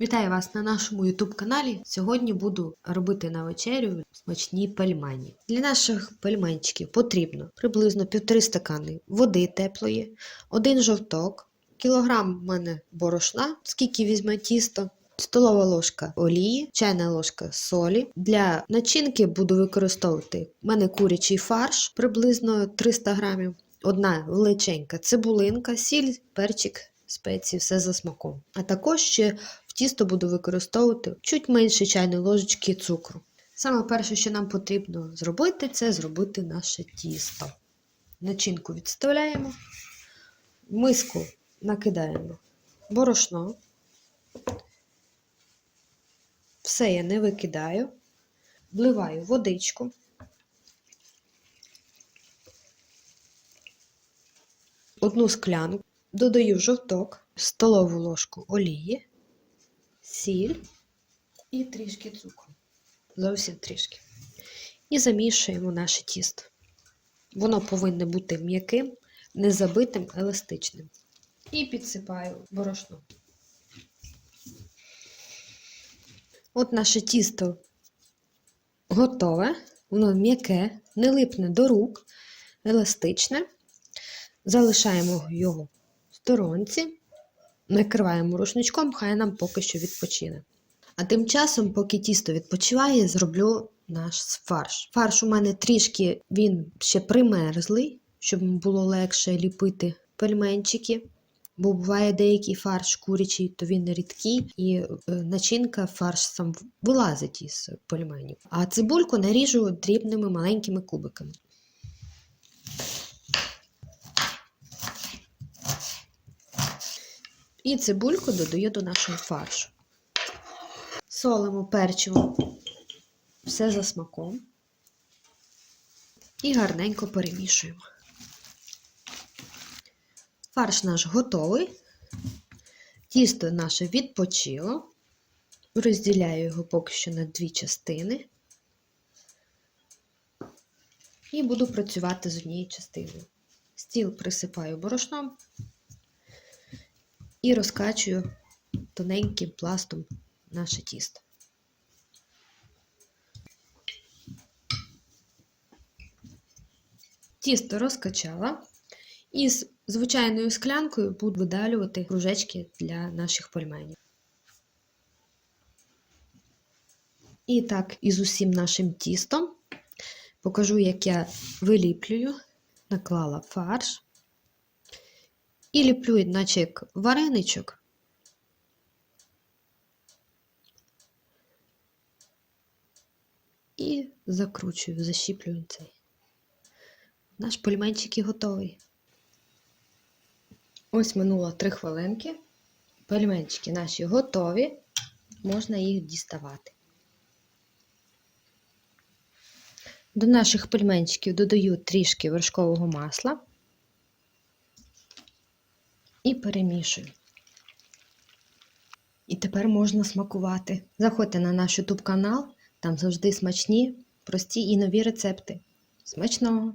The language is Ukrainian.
Вітаю вас на нашому YouTube каналі. Сьогодні буду робити на вечерю смачні пельмені. Для наших пельменчиків потрібно приблизно півтори стакани води теплої, один жовток, кілограм в мене борошна, скільки візьме тісто, столова ложка олії, чайна ложка солі. Для начинки буду використовувати в мене курячий фарш, приблизно 300 грамів, одна величенька цибулинка, сіль, перчик. Спеції, все за смаком. А також ще в тісто буду використовувати чуть менше чайної ложечки цукру. Саме перше, що нам потрібно зробити, це зробити наше тісто. Начинку відставляємо, в миску накидаємо борошно. Все я не викидаю, вливаю водичку. Одну склянку. Додаю жовток, столову ложку олії, сіль і трішки цукру. Зовсім трішки. І замішуємо наше тісто. Воно повинно бути м'яким, не забитим, еластичним. І підсипаю борошно. От наше тісто готове, воно м'яке, не липне до рук, еластичне. Залишаємо його сторонці, накриваємо рушничком, хай нам поки що відпочине. А тим часом, поки тісто відпочиває, зроблю наш фарш. Фарш у мене трішки він ще примерзлий, щоб було легше ліпити пельменчики. Бо буває деякий фарш курячий, то він рідкий, і е, начинка, фарш сам вилазить із пельменів. А цибульку наріжу дрібними маленькими кубиками. І цибульку додаю до нашого фаршу. Солимо, перчимо все за смаком. І гарненько перемішуємо. Фарш наш готовий. Тісто наше відпочило. Розділяю його поки що на дві частини. І буду працювати з однією частиною. Стіл присипаю борошном і розкачую тоненьким пластом наше тісто. Тісто розкачала і з звичайною склянкою буду видалювати кружечки для наших пельменів. І так, із усім нашим тістом покажу, як я виліплюю, наклала фарш. І ліплю, наче як вареничок. І закручую, защіплюю цей. Наш пельменчик і готовий. Ось минуло 3 хвилинки. Пельменчики наші готові, можна їх діставати. До наших пельменчиків додаю трішки вершкового масла і перемішую. І тепер можна смакувати. Заходьте на наш YouTube канал, там завжди смачні, прості і нові рецепти. Смачного!